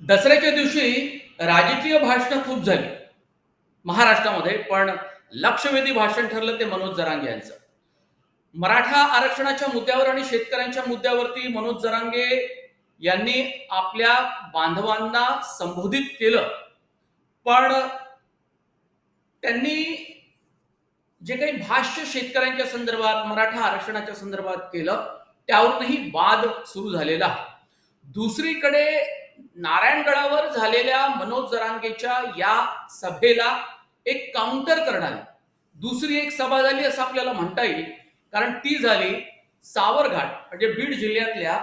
दसऱ्याच्या दिवशी राजकीय भाषणं खूप झाली. महाराष्ट्रामध्ये पण लक्षवेधी भाषण ठरलं ते मनोज जरांगे यांचं. मराठा आरक्षणाच्या मुद्द्यावर आणि शेतकऱ्यांच्या मुद्द्यावरती मनोज जरांगे यांनी आपल्या बांधवांना संबोधित केलं. पण त्यांनी जे काही भाष्य शेतकऱ्यांच्या संदर्भात मराठा आरक्षणाच्या संदर्भात केलं त्यावरूनही वाद सुरू झालेला. दुसरीकडे नारायणगडावर झालेल्या मनोज जरांगेच्या या सभेला एक काउंटर करणारी दुसरी एक सभा झाली असं आपल्याला म्हणता येईल. कारण ती झाली सावरघाट म्हणजे बीड जिल्ह्यातल्या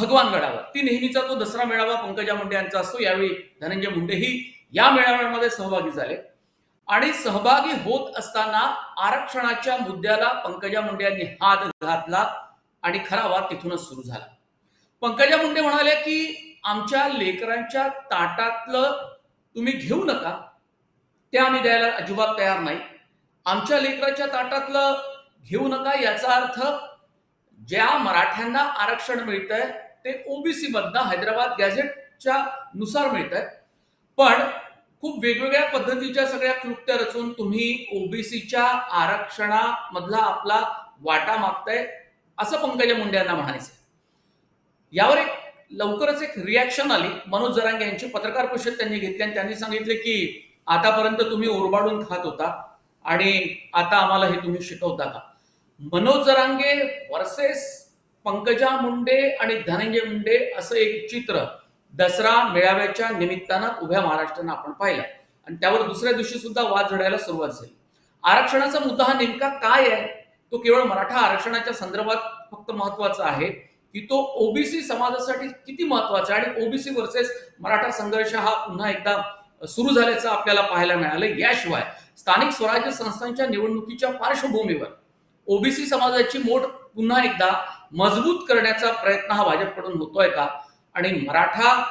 भगवानगडावर ती नेहमीचा तो दसरा मेळावा पंकजा मुंडे यांचा असतो. यावेळी धनंजय मुंडेही या मेळाव्यामध्ये सहभागी झाले. आणि सहभागी होत असताना आरक्षणाच्या मुद्द्याला पंकजा मुंडे यांनी हात घातला आणि खरा वाद तिथूनच सुरू झाला. पंकजा मुंडे म्हणाल्या की आमच्या लेकरांच्या ताटातलं तुम्ही घेऊ नका. ते आम्ही द्यायला अजिबात तयार नाही. आमच्या लेकराच्या ताटातलं घेऊ नका याचा अर्थ ज्या मराठ्यांना आरक्षण मिळतंय ते ओबीसी मधनं हैदराबाद गॅझेटच्या नुसार मिळतंय. पण खूप वेगवेगळ्या पद्धतीच्या सगळ्या क्लुप्त्या रचून तुम्ही ओबीसीच्या आरक्षणामधला आपला वाटा मागताय असं पंकजा मुंडे यांना म्हणायचं यावर एक लवकरच एक रिॲक्शन आली. मनोज जरांगे यांची. पत्रकार परिषद त्यांनी घेतली आणि त्यांनी सांगितले की आतापर्यंत तुम्ही ओरबाडून खात होता आणि आता आम्हाला हे तुम्ही शिकवता का मनोज जरांगे वर्सेस पंकजा मुंडे आणि धनंजय मुंडे असं एक चित्र दसरा मेळाव्याच्या निमित्तानं उभ्या महाराष्ट्रानं आपण पाहिलं. आणि त्यावर दुसऱ्या दिवशी सुद्धा वाद झडायला सुरुवात झाली. आरक्षणाचा मुद्दा हा नेमका काय आहे? तो केवळ मराठा आरक्षणाच्या संदर्भात फक्त महत्त्वाचा आहे. की तो ओबीसी समाजासाठी किती महत्त्वाचा आहे? आणि ओबीसी वर्सेस मराठा संघर्ष हा पुन्हा एकदा सुरू झाल्याचं आपल्याला पाहायला मिळालं. याशिवाय स्थानिक स्वराज्य संस्थांच्या निवडणुकीच्या पार्श्वभूमीवर ओबीसी समाजाची मोठ पुन्हा एकदा मजबूत करण्याचा प्रयत्न हा भाजपकडून होतोय का? आणि मराठा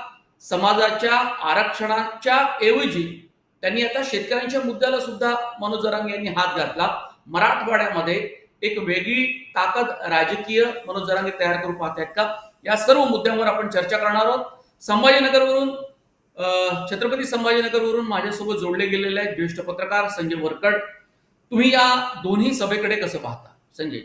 समाजाच्या आरक्षणाच्या ऐवजी त्यांनी आता शेतकऱ्यांच्या मुद्द्याला सुद्धा मनोज यांनी हात घातला. मराठवाड्यामध्ये एक वेगळी ताकद राजकीय मनोज जरांगे तयार करू पाहतायत का? या सर्व मुद्द्यांवर आपण चर्चा करणार आहोत. संभाजीनगरवरून छत्रपती संभाजीनगरवरून माझ्यासोबत जोडले गेलेले आहेत ज्येष्ठ पत्रकार संजय वरकड. तुम्ही या दोन्ही सभेकडे कसं पाहता? संजय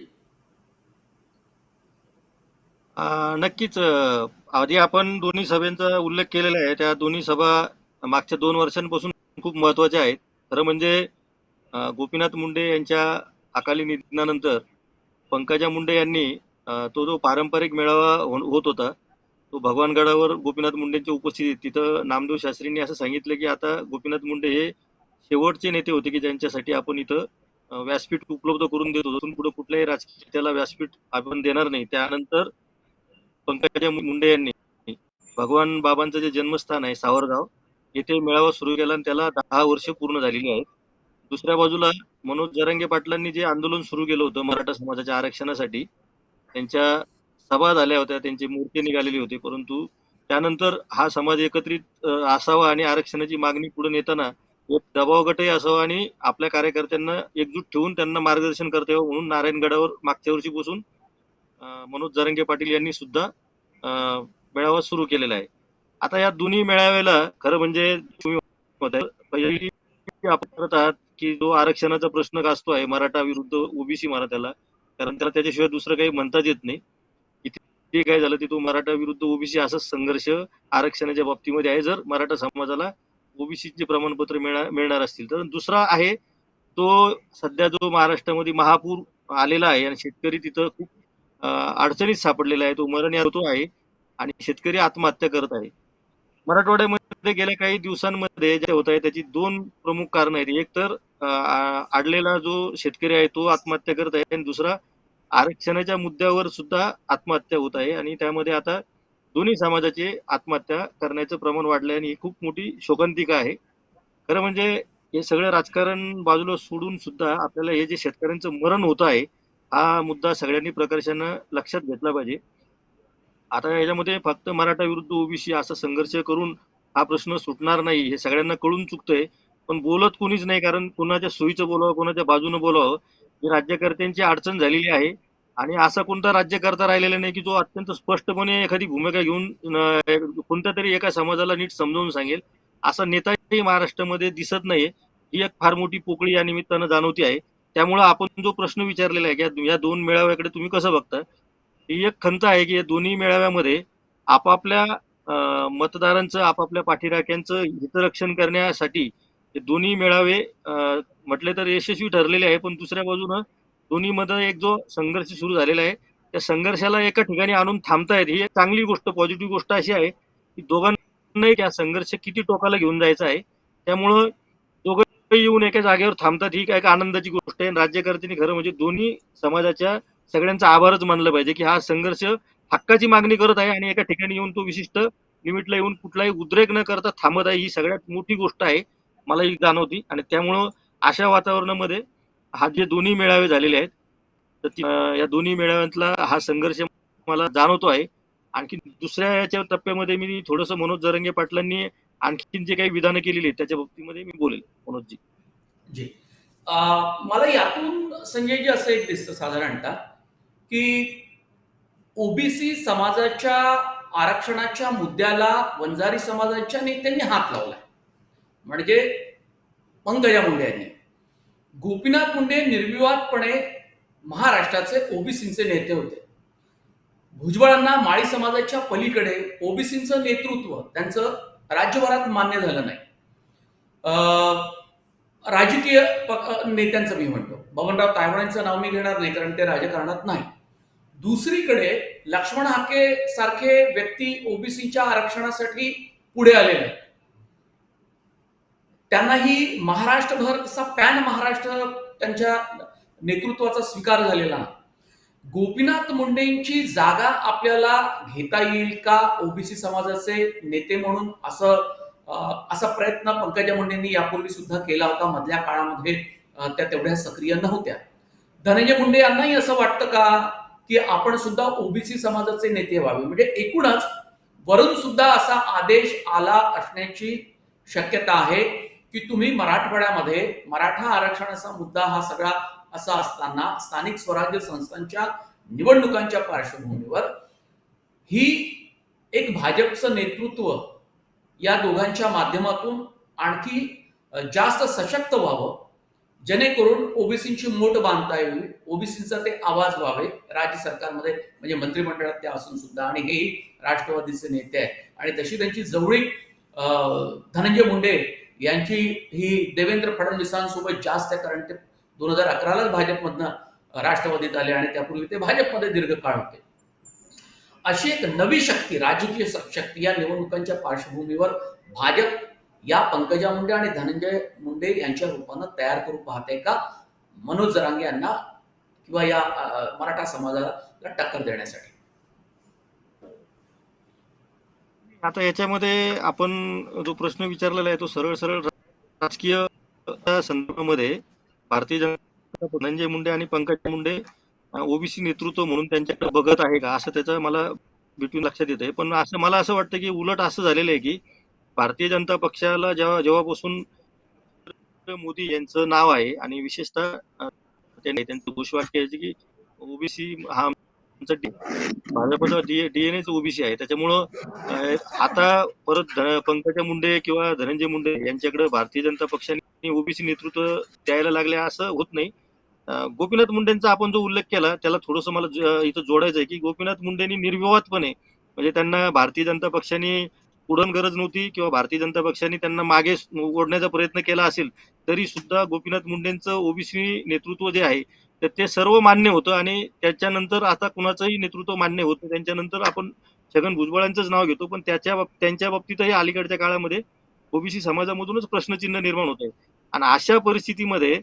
नक्कीच आधी आपण दोन्ही सभेचा उल्लेख केलेला आहे. त्या दोन्ही सभा मागच्या दोन वर्षांपासून खूप महत्त्वाच्या आहेत. खरं म्हणजे गोपीनाथ मुंडे यांच्या अकाली निधनानंतर पंकजा मुंडे यांनी तो जो पारंपरिक मेळावा होत होता तो भगवानगडावर गोपीनाथ मुंडेंची उपस्थिती तिथं नामदेव शास्त्रींनी असं सांगितलं की आता गोपीनाथ मुंडे हे शेवटचे नेते होते की ज्यांच्यासाठी आपण इथं व्यासपीठ उपलब्ध करून देतो तिथून पुढे कुठल्याही राजकीय नेत्याला व्यासपीठ आपण देणार नाही. त्यानंतर पंकजा मुंडे यांनी भगवान बाबांचं जे जन्मस्थान आहे सावरगाव येथे मेळावा सुरू केला आणि त्याला दहा वर्ष पूर्ण झालेली आहेत. दुसऱ्या बाजूला मनोज जरांगे पाटलांनी जे आंदोलन सुरू केलं होतं मराठा समाजाच्या आरक्षणासाठी त्यांच्या सभा झाल्या होत्या त्यांची मूर्ती निघालेली होती परंतु त्यानंतर हा समाज एकत्रित असावा आणि आरक्षणाची मागणी पुढे नेताना एक दबाव गटही असावा आणि आपल्या कार्यकर्त्यांना एकजूट ठेवून त्यांना मार्गदर्शन करता यावं म्हणून नारायणगडावर मागच्या वर्षी बसून मनोज जरंगे पाटील यांनी सुद्धा मेळावा सुरू केलेला आहे. आता या दोन्ही मेळाव्याला खरं म्हणजे तुम्ही करत आहात की जो आरक्षणाचा प्रश्न गाजतो आहे मराठा विरुद्ध ओबीसी मराठ्याला कारण त्याला त्याच्याशिवाय दुसरं काही म्हणताच येत नाही. ते काय झालं ते तो मराठा विरुद्ध ओबीसी असाच संघर्ष आरक्षणाच्या बाबतीमध्ये आहे. जर मराठा समाजाला ओबीसीचे प्रमाणपत्र मिळणार मिळणार असतील तर दुसरा आहे तो सध्या जो महाराष्ट्रामध्ये महापूर आलेला आहे आणि शेतकरी तिथं खूप अडचणीत सापडलेला आहे तो मरण होतो ऋतू आहे आणि शेतकरी आत्महत्या करत आहे. मराठवाड्यामध्ये गेल्या काही दिवसांमध्ये जे होत आहे त्याची दोन प्रमुख कारण आहेत. एक तर अडलेला जो शेतकरी आहे तो आत्महत्या करत आहे आणि दुसरा आरक्षणाच्या मुद्द्यावर सुद्धा आत्महत्या होत आहे आणि त्यामध्ये आता दोन्ही समाजाचे आत्महत्या करण्याचं प्रमाण वाढलंय आणि ही खूप मोठी शोकांतिका आहे. खरं म्हणजे हे सगळं राजकारण बाजूला सोडून सुद्धा आपल्याला हे जे शेतकऱ्यांचं मरण होत आहे हा मुद्दा सगळ्यांनी प्रकर्षानं लक्षात घेतला पाहिजे. आता याच्यामध्ये फक्त मराठा विरुद्ध ओबीसी असा संघर्ष करून हा प्रश्न सुटणार नाही हे सगळ्यांना कळून चुकतंय. पण बोलत कोणीच नाही कारण कोणाच्या सोयीचं बोलावं कोणाच्या बाजूनं बोलावं ही राज्यकर्त्यांची अडचण झालेली आहे. आणि असा कोणता राज्यकर्ता राहिलेला नाही की जो अत्यंत स्पष्टपणे एखादी भूमिका घेऊन कोणत्या तरी एका समाजाला नीट समजावून सांगेल असा नेताही महाराष्ट्रामध्ये दिसत नाहीये. ही एक फार मोठी पोकळी या निमित्तानं जाणवती आहे. त्यामुळे आपण जो प्रश्न विचारलेला आहे की या- या दोन मेळाव्याकडे तुम्ही कसं बघता? ही एक खंत आहे की या दोन्ही मेळाव्यामध्ये आपापल्या मतदारांचं आपापल्या पाठीराख्यांचं हितरक्षण करण्यासाठी हे दोन्ही मेळावे म्हटले तर यशस्वी ठरलेले आहे. पण दुसऱ्या बाजूनं दोन्ही मध्ये एक जो संघर्ष सुरू झालेला आहे त्या संघर्षाला एका ठिकाणी आणून थांबतायत. ही एक चांगली गोष्ट पॉझिटिव्ह गोष्ट अशी आहे की दोघांनाही त्या संघर्ष किती टोकाला घेऊन जायचा आहे त्यामुळं दोघं येऊन एका जागेवर थांबतात. ही एक आनंदाची गोष्ट आहे. राज्यकर्त्यांनी खरं म्हणजे दोन्ही समाजाच्या सगळ्यांचा आभारच मानलं पाहिजे की हा संघर्ष हक्काची मागणी करत आहे आणि एका ठिकाणी येऊन तो विशिष्ट लिमिटला येऊन कुठलाही उद्रेक न करता थांबत आहे ही सगळ्यात मोठी गोष्ट आहे मला ही जाणवती. आणि त्यामुळं अशा वातावरणामध्ये हा जे दोन्ही मेळावे झालेले आहेत तर या दोन्ही मेळाव्यातला हा संघर्ष मला जाणवतो आहे. आणखी दुसऱ्या याच्या टप्प्यामध्ये मी थोडंसं मनोज जरंगे पाटलांनी आणखीन जे काही विधानं केलेली आहेत त्याच्या बाबतीमध्ये मी बोलेल. मनोजजी. जी. मला यातून संजयजी असं एक दिसतं साधारणतः. की ओबीसी समाजाच्या आरक्षणाच्या मुद्द्याला वंजारी समाजाच्या नेत्यांनी हात लावलाय. म्हणजे पंकजा मुंडे यांनी. गोपीनाथ मुंडे निर्विवादपणे महाराष्ट्राचे ओबीसींचे नेते होते. भुजबळांना माळी समाजाच्या पलीकडे ओबीसींचं नेतृत्व त्यांचं राज्यभरात मान्य झालं नाही. अं, राजकीय नेत्यांचं मी म्हणतो. बबनराव तायवाड्यांचं नाव मी घेणार नाही कारण ते राजकारणात नाही. दुसरीकडे लक्ष्मण हाके सारखे व्यक्ती ओबीसीच्या आरक्षणासाठी पुढे आलेले आहेत. त्यांनाही महाराष्ट्रभर तसा पॅन महाराष्ट्र त्यांच्या नेतृत्वाचा स्वीकार झालेला गोपीनाथ मुंडेंची जागा आपल्याला घेता येईल का ओबीसी समाजाचे नेते म्हणून? असं असा प्रयत्न पंकजा मुंडेंनी यापूर्वी सुद्धा केला होता. मधल्या काळामध्ये त्या तेवढ्या सक्रिय नव्हत्या. धनंजय मुंडे यांनाही असं वाटतं का? की आपण सुद्धा ओबीसी समाजाचे नेते व्हावे. म्हणजे एकूणच वरून सुद्धा असा आदेश आला असण्याची शक्यता आहे की तुम्ही मराठवाड्यामध्ये मराठा आरक्षणाचा मुद्दा हा सगळा असा असताना स्थानिक स्वराज्य संस्थांच्या निवडणुकांच्या पार्श्वभूमीवर ही एक भाजपचं नेतृत्व या दोघांच्या माध्यमातून आणखी जास्त सशक्त व्हावं जेणेकरून ओबीसींची मोठ बांधता येईल. ओबीसींचा ते आवाज व्हावे. राज्य सरकारमध्ये म्हणजे मंत्रिमंडळात ते असून सुद्धा आणि हेही राष्ट्रवादीचे नेते आहेत. आणि तशी त्यांची जवळीक धनंजय मुंडे यांची ही देवेंद्र फडणवीसांसोबत जास्त आहे. कारण ते दोन हजार अकरालाच भाजपमधनं राष्ट्रवादीत आले आणि त्यापूर्वी ते भाजपमध्ये दीर्घकाळ होते. अशी एक नवी शक्ती राजकीय शक्ती या निवडणुकांच्या पार्श्वभूमीवर भाजप या पंकजा मुंडे आणि धनंजय मुंडे यांच्या रूपानं तयार करू पाहते का? मनोज जरांगे यांना किंवा या मराठा समाजाला टक्कर देण्यासाठी. आता याच्यामध्ये आपण जो प्रश्न विचारलेला आहे तो सरळ सरळ राजकीय संदर्भामध्ये भारतीय जनता धनंजय मुंडे आणि पंकजा मुंडे ओबीसी नेतृत्व म्हणून त्यांच्याकडे बघत आहे का? असं त्याचं मला बिटवीन लक्षात येत आहे पण असं मला असं वाटतं की उलट असं झालेलं आहे की भारतीय जनता पक्षाला जेव्हा जेव्हापासून मोदी यांचं नाव आहे आणि विशेषतः त्यांनी त्यांचं घोषवाक्य आहे की ओबीसी हा भाजपचा डीएनएच ओबीसी आहे. त्याच्यामुळं आता परत पंकजा मुंडे किंवा धनंजय मुंडे यांच्याकडे भारतीय जनता पक्षाने ओबीसी नेतृत्व द्यायला लागले असं होत नाही. गोपीनाथ मुंडेंचा आपण जो उल्लेख केला त्याला थोडंसं मला इथं जोडायचं आहे की गोपीनाथ मुंडेंनी निर्विवादपणे म्हणजे त्यांना भारतीय जनता पक्षाने उडण गरज नव्हती किंवा भारतीय जनता पक्षाने त्यांना मागे ओढण्याचा प्रयत्न केला असेल तरी सुद्धा गोपीनाथ मुंडेंचं ओबीसी नेतृत्व जे आहे तर ते सर्व मान्य होतं आणि त्याच्यानंतर आता कुणाचंही नेतृत्व मान्य होतं त्यांच्यानंतर आपण छगन भुजबळांचंच नाव घेतो पण त्याच्या त्यांच्या बाबतीतही अलीकडच्या काळामध्ये ओबीसी समाजामधूनच प्रश्नचिन्ह निर्माण होत आहे. आणि अशा परिस्थितीमध्ये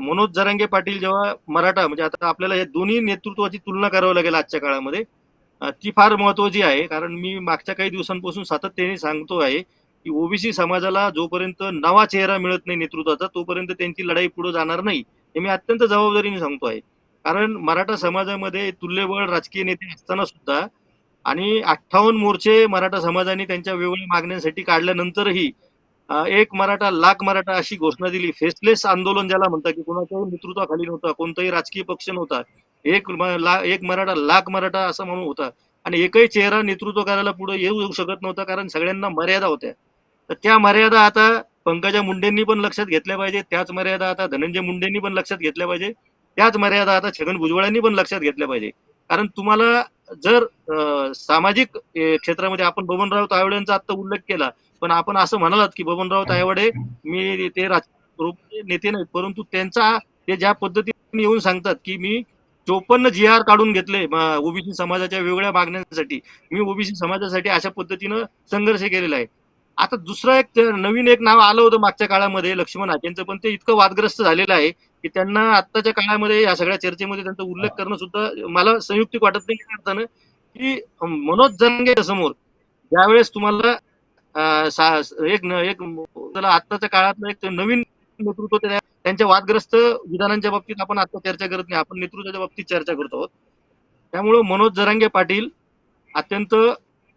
मनोज जरांगे पाटील जेव्हा मराठा म्हणजे आता आपल्याला या दोन्ही नेतृत्वाची तुलना करावी लागेल आजच्या काळामध्ये ती फार महत्वाची आहे. कारण मी मागच्या काही दिवसांपासून सातत्याने सांगतो आहे की ओबीसी समाजाला जोपर्यंत नवा चेहरा मिळत नाही नेतृत्वाचा तोपर्यंत त्यांची लढाई पुढे जाणार नाही हे मी अत्यंत जबाबदारीने सांगतो आहे. कारण मराठा समाजामध्ये तुल्यबळ राजकीय नेते असताना सुद्धा आणि अठ्ठावन्न मोर्चे मराठा समाजाने त्यांच्या वेगवेगळ्या मागण्यांसाठी काढल्यानंतरही एक मराठा लाख मराठा अशी घोषणा दिली. फेसलेस आंदोलन ज्याला म्हणतात की कोणाच्याही नेतृत्वाखाली नव्हता कोणताही राजकीय पक्ष नव्हता एक ला- एक मराठा लाख मराठा असं म्हणून होता. आणि एकही चेहरा नेतृत्व करायला पुढे येऊ येऊ शकत नव्हता कारण सगळ्यांना मर्यादा होत्या. तर त्या मर्यादा आता पंकजा मुंडेंनी पण लक्षात घेतल्या पाहिजे त्याच मर्यादा आता धनंजय मुंडेंनी पण लक्षात घेतल्या पाहिजे त्याच मर्यादा आता छगन भुजबळांनी पण लक्षात घेतल्या पाहिजे. कारण तुम्हाला जर सामाजिक क्षेत्रामध्ये आपण बबनराव तायवाडेंचा आता उल्लेख केला पण आपण असं म्हणालात की बबनराव तायवडे मी ते राजकीय नेते नाहीत परंतु त्यांचा ते ज्या पद्धतीने येऊन सांगतात की मी चोपन्न जी आर काढून घेतले ओबीसी समाजाच्या वेगवेगळ्या मागण्यांसाठी. मी ओबीसी समाजासाठी अशा पद्धतीनं संघर्ष केलेला आहे. आता दुसरं एक नवीन एक नाव आलं होतं मागच्या काळामध्ये लक्ष्मण हाकेंचं पण ते इतकं वादग्रस्त झालेलं आहे की त्यांना आत्ताच्या काळामध्ये या सगळ्या चर्चेमध्ये त्यांचा उल्लेख करणं सुद्धा मला संयुक्तिक वाटत नाही अर्थानं की मनोज जरांगे समोर ज्यावेळेस तुम्हाला एक आत्ताच्या काळातलं एक नवीन नेतृत्व त्या- त्यांच्या वादग्रस्त विधानांच्या बाबतीत आपण आता चर्चा करत नाही. आपण नेतृत्वाच्या बाबतीत चर्चा करतो आहोत. त्यामुळं मनोज जरांगे पाटील अत्यंत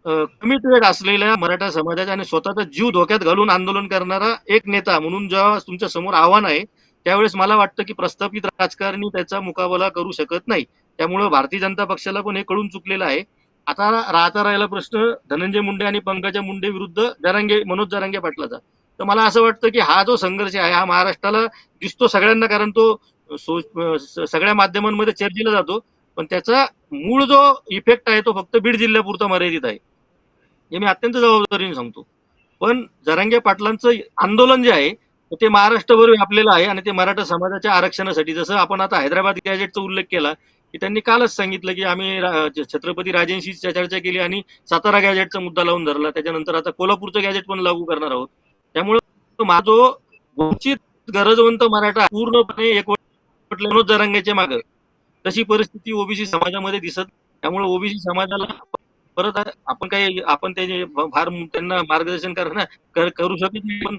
कमिटेड असलेल्या मराठा समाजाचा आणि स्वतःचा जीव धोक्यात घालून आंदोलन करणारा एक नेता म्हणून जेव्हा तुमच्यासमोर आव्हान आहे त्यावेळेस मला वाटतं की प्रस्थापित राजकारणी त्याचा मुकाबला करू शकत नाही. त्यामुळं भारतीय जनता पक्षाला पण हे कळून चुकलेलं आहे. आता राहता राहिला प्रश्न. धनंजय मुंडे आणि पंकजा मुंडे विरुद्ध जरांगे मनोज जरांगे पाटलाचा. तर मला असं वाटतं की हा जो संघर्ष आहे हा महाराष्ट्राला दिसतो सगळ्यांना कारण तो सगळ्या माध्यमांमध्ये चर्चेला जातो. पण त्याचा मूळ जो इफेक्ट आहे तो फक्त बीड जिल्ह्यापुरता मर्यादित आहे. हे मी अत्यंत जबाबदारीने सांगतो. पण जरांगे पाटलांचं आंदोलन जे आहे ते महाराष्ट्रभर व्यापलेलं आहे आणि ते मराठा समाजाच्या आरक्षणासाठी जसं आपण आता हैदराबाद गॅजेटचा उल्लेख केला की त्यांनी कालच सांगितलं की आम्ही छत्रपती राजेंशी चर्चा केली आणि सातारा गॅजेटचा मुद्दा लावून धरला. त्याच्यानंतर आता कोल्हापूरचं गॅजेट पण लागू करणार आहोत. त्यामुळे माझा जो वंचित गरजवंत मराठा पूर्णपणे एकवटले मनोज मागे. तशी परिस्थिती ओबीसी समाजामध्ये दिसत त्यामुळे ओबीसी समाजाला परत आपण काही आपण त्याचे फार त्यांना मार्गदर्शन करणं करू शकत नाही पण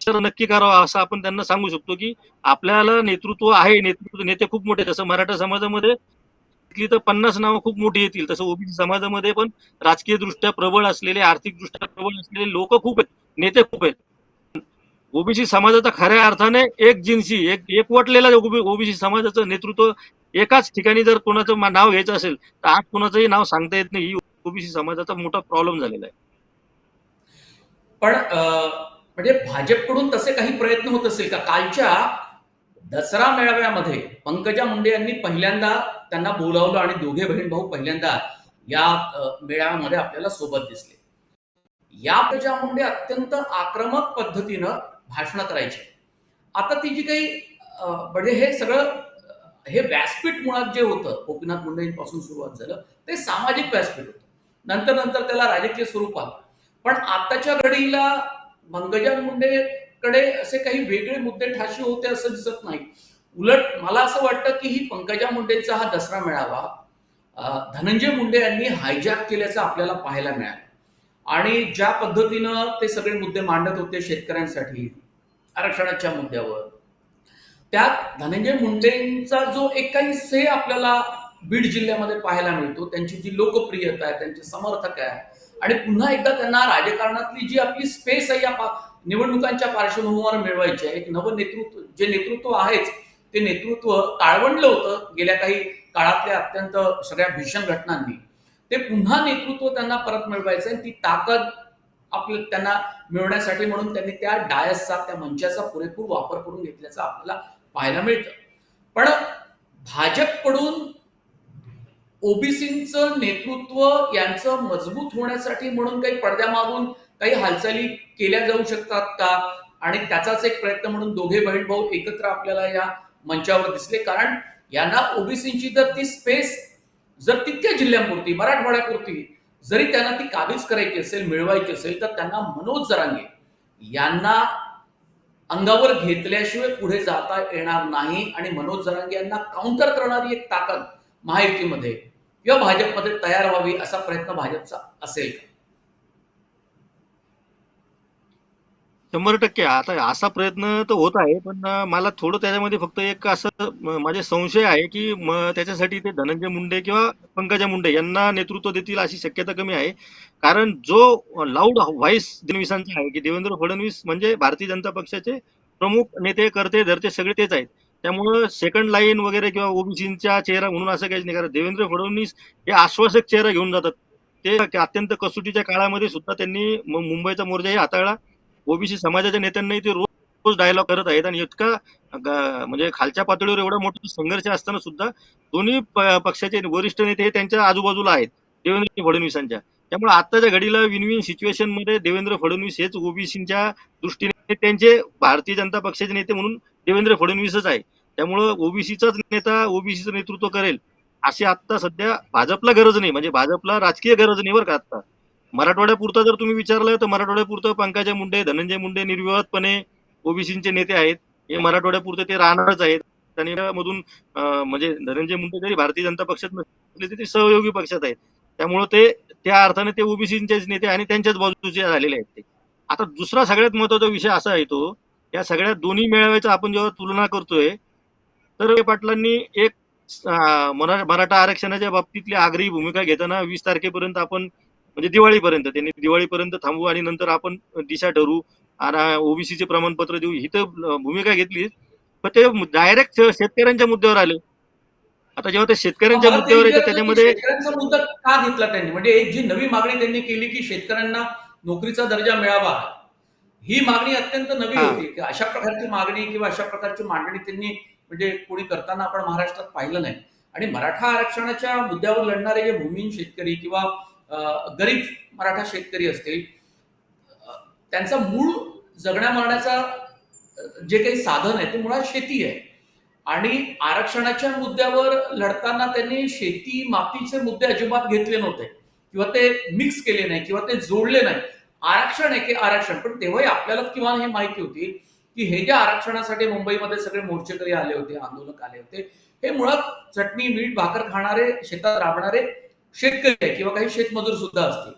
तर नक्की करावं असं आपण त्यांना सांगू शकतो की आपल्याला नेतृत्व आहे नेतृत्व नेते खूप मोठे जसं मराठा समाजामध्ये घेतली तर पन्नास नावं खूप मोठी येतील. तसं ओबीसी समाजामध्ये पण राजकीय दृष्ट्या प्रबळ असलेले आर्थिक दृष्ट्या प्रबळ असलेले लोक खूप आहेत नेते खूप आहेत. ओबीसी समाजाचा खऱ्या अर्थाने एक जिन्सी एक एकवटलेला ओबीसी समाजाचं नेतृत्व एकाच ठिकाणी जर कोणाचं नाव घ्यायचं असेल तर आज कोणाचंही नाव सांगता येत नाही. ही ओबीसी समाजाचा मोठा प्रॉब्लेम झालेला आहे. पण म्हणजे भाजपकडून तसे काही प्रयत्न होत असेल का? कालच्या दसरा मेळाव्यामध्ये पंकजा मुंडे यांनी पहिल्यांदा त्यांना बोलावलं आणि दोघे बहीण भाऊ पहिल्यांदा या मेळाव्यामध्ये आपल्याला सोबत दिसले. या पंकजा मुंडे अत्यंत आक्रमक पद्धतीनं भाषणं करायचे आता ती जी काही अं, म्हणजे हे सगळं हे व्यासपीठ मुळात जे होतं गोपीनाथ मुंडेंपासून सुरुवात झालं ते सामाजिक व्यासपीठ होतं. नंतर नंतर त्याला राजकीय स्वरूप आलं. पण आताच्या घडीला पंकजा मुंडे कडे असे काही वेगळे मुद्दे ठाशी होते असं दिसत नाही. उलट मला असं वाटतं की ही पंकजा मुंडेचा हा दसरा मेळावा धनंजय मुंडे यांनी हायजॅक केल्याचं आपल्याला पाहायला मिळालं. आणि ज्या पद्धतीनं ते सगळे मुद्दे मांडत होते शेतकऱ्यांसाठी आरक्षणाच्या मुद्द्यावर त्यात धनंजय मुंडेंचा जो एक काही से आपल्याला बीड जिल्ह्यामध्ये पाहायला मिळतो त्यांची जी लोकप्रियता आहे त्यांचे समर्थक आहे आणि पुन्हा एकदा त्यांना राजकारणातली जी आपली स्पेस आहे या निवडणुकांच्या पार्श्वभूमीवर मिळवायची. आहे एक नवं नेतृत्व जे नेतृत्व आहेच ते नेतृत्व ताळवंडलं होतं गेल्या काही काळातल्या अत्यंत सगळ्या भीषण घटनांनी. ते पुन्हा नेतृत्व त्यांना परत मिळवायचं आणि ती ताकद आपलं त्यांना मिळवण्यासाठी म्हणून त्यांनी त्या डायसचा त्या मंचाचा पुरेपूर वापर करून घेतल्याचं आपल्याला पाहायला मिळतं. पण भाजपकडून ओबीसीचं नेतृत्व यांचं मजबूत होण्यासाठी म्हणून काही पडद्यामागून काही हालचाली केल्या जाऊ शकतात का? आणि त्याचाच एक प्रयत्न म्हणून दोघे बहीण भाऊ एकत्र आपल्याला या मंचावर दिसले. कारण यांना ओबीसीची जर ती स्पेस जर तितक्या जिल्ह्यांपुरती मराठवाड्यापुरती जरी त्यांना ती काबीज करायची असेल मिळवायची असेल तर त्यांना मनोज जरांगे यांना अंगावर घेतल्याशिवाय पुढे जाता येणार नाही. आणि मनोज जरांगे यांना काउंटर करणारी एक ताकद महायुतीमध्ये किंवा भाजपमध्ये तयार व्हावी असा प्रयत्न भाजपचा असेल का? शंभर टक्के. आता असा प्रयत्न तर होत आहे पण मला थोडं त्याच्यामध्ये फक्त एक असं म- माझे संशय आहे की म- त्याच्यासाठी ते धनंजय मुंडे किंवा पंकजा मुंडे यांना नेतृत्व देतील अशी शक्यता कमी आहे. कारण जो लाऊड व्हॉइस फडणवीसांचा आहे की देवेंद्र फडणवीस म्हणजे भारतीय जनता पक्षाचे प्रमुख नेते करते धरते सगळे तेच आहेत. त्यामुळं सेकंड लाईन वगैरे किंवा ओबीसींचा चेहरा म्हणून असं काहीच नाही. कारण देवेंद्र फडणवीस हे आश्वासक चेहरा घेऊन जातात. ते अत्यंत कसोटीच्या काळामध्ये सुद्धा त्यांनी मु- मुंबईचा मोर्चाही हाताळला. ओबीसी समाजाच्या नेत्यांनाही ते रोज रोज डायलॉग करत आहेत. आणि इतका म्हणजे खालच्या पातळीवर एवढा मोठा संघर्ष असताना सुद्धा दोन्ही पक्षाचे वरिष्ठ नेते हे त्यांच्या आजूबाजूला आहेत देवेंद्र फडणवीसांच्या. त्यामुळे आताच्या घडीला विन विन सिच्युएशनमध्ये देवेंद्र फडणवीस हेच ओबीसीच्या दृष्टीने त्यांचे भारतीय जनता पक्षाचे नेते म्हणून देवेंद्र फडणवीसच आहे. त्यामुळं ओबीसीचाच नेता ओबीसीचं नेतृत्व करेल अशी आता सध्या भाजपला गरज नाही. म्हणजे भाजपला राजकीय गरज नाही बरं का आता मराठवाड्यापुरता जर तुम्ही विचारलं तर मराठवाड्यापुरतं पंकजा मुंडे धनंजय मुंडे निर्विवादपणे ओबीसीचे नेते आहेत. हे मराठवाड्यापुरते ते राहणारच आहेत. आणि मधून म्हणजे धनंजय मुंडे जरी भारतीय जनता पक्षात नसले तरी ते सहयोगी पक्षात आहेत. त्यामुळे ते त्या अर्थाने ते ओबीसीचेच नेते आणि त्यांच्याच बाजूचे झालेले आहेत ते. आता दुसरा सगळ्यात महत्त्वाचा विषय असा आहे तो या सगळ्या दोन्ही मेळाव्याचा आपण जेव्हा तुलना करतोय तर पाटलांनी एक मराठा आरक्षणाच्या बाबतीतली आग्रही भूमिका घेताना वीस तारखेपर्यंत आपण म्हणजे दिवाळीपर्यंत त्यांनी दिवाळीपर्यंत थांबू आणि नंतर आपण दिशा ठरवू आणि ओबीसीचे प्रमाणपत्र देऊ ही तर भूमिका घेतली. पण ते डायरेक्ट शेतकऱ्यांच्या मुद्द्यावर आले. आता जेव्हा ते शेतकऱ्यांच्या मुद्द्यावर येतं त्याच्यामध्ये मुद्दा का घेतला त्यांनी? म्हणजे एक जी नवी मागणी त्यांनी केली की शेतकऱ्यांना नोकरीचा दर्जा मिळावा. ही मागणी अत्यंत नवी. होती. की अशा प्रकारची मागणी किंवा अशा प्रकारची मांडणी त्यांनी म्हणजे कोणी करताना आपण महाराष्ट्रात पाहिलं नाही. आणि मराठा आरक्षणाच्या मुद्द्यावर लढणारे जे भूमिहीन शेतकरी किंवा गरीब मराठा शेतकरी असतील त्यांचा मूळ जगण्या मारण्याचा जे काही साधन आहे ते मुळात शेती आहे. आणि आरक्षणाच्या मुद्द्यावर लढताना त्यांनी शेती मातीचे मुद्दे अजिबात घेतले नव्हते. किंवा ते मिक्स केले नाही किंवा ते जोडले नाही. आरक्षण आहे की आरक्षण पण तेव्हाही आपल्याला किमान हे माहिती होती की हे जे आरक्षणासाठी मुंबईमध्ये सगळे मोर्चेकरी आले होते आंदोलक आले होते हे मुळात चटणी मीठ भाकर खाणारे शेतात राबणारे शेतकरी आहे किंवा काही शेतमजूर सुद्धा असतील.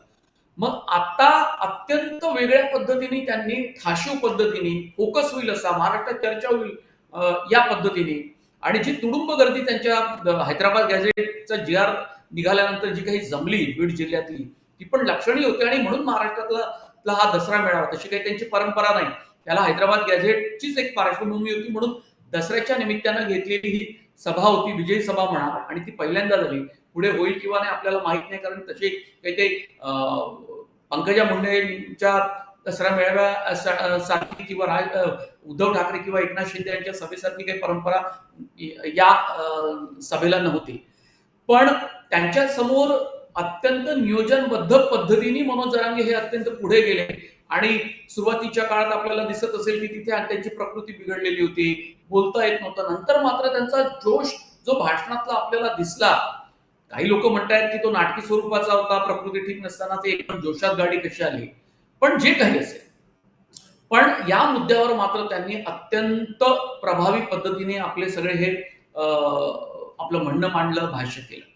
मग आता अत्यंत वेगळ्या पद्धतीने त्यांनी ठाशीव पद्धतीने फोकस होईल असा महाराष्ट्रात चर्चा होईल या पद्धतीने. आणि जी तुडुंब गर्दी त्यांच्या हैदराबाद गॅझेटचा जी आर निघाल्यानंतर जी काही जमली बीड जिल्ह्यातली ती पण लक्षणीय होती. आणि म्हणून महाराष्ट्रातला हा दसरा मेळावा तशी काही त्यांची परंपरा नाही. त्याला हैदराबाद गॅझेटचीच एक पार्श्वभूमी होती. म्हणून दसऱ्याच्या निमित्तानं घेतलेली ही सभा होती विजयी सभा म्हणा आणि ती पहिल्यांदा झाली. पुढे होईल किंवा नाही आपल्याला माहीत नाही कारण तसे काही काही पंकजा मुंडेंच्या दसरा मेळाव्या सारखी किंवा राज उद्धव ठाकरे किंवा एकनाथ शिंदे यांच्या सभेसारखी काही परंपरा या सभेला नव्हती. पण त्यांच्यासमोर अत्यंत नियोजनबद्ध पद्धतीने मनोज जरांगे हे अत्यंत पुढे गेले. आणि सुरुवातीच्या काळात आपल्याला दिसत असेल की तिथे त्यांची प्रकृती बिघडलेली होती बोलता येत नव्हतं. नंतर मात्र त्यांचा जोश जो भाषणातला आपल्याला दिसला काही लोक म्हणतायत की तो नाटकी स्वरूपाचा होता प्रकृती ठीक नसताना ते एकदम जोशात गाडी कशी आली? पण जे काही असेल. पण या मुद्द्यावर मात्र त्यांनी अत्यंत प्रभावी पद्धतीने आपले सगळे हे आपलं म्हणणं मांडलं भाष्य केलं.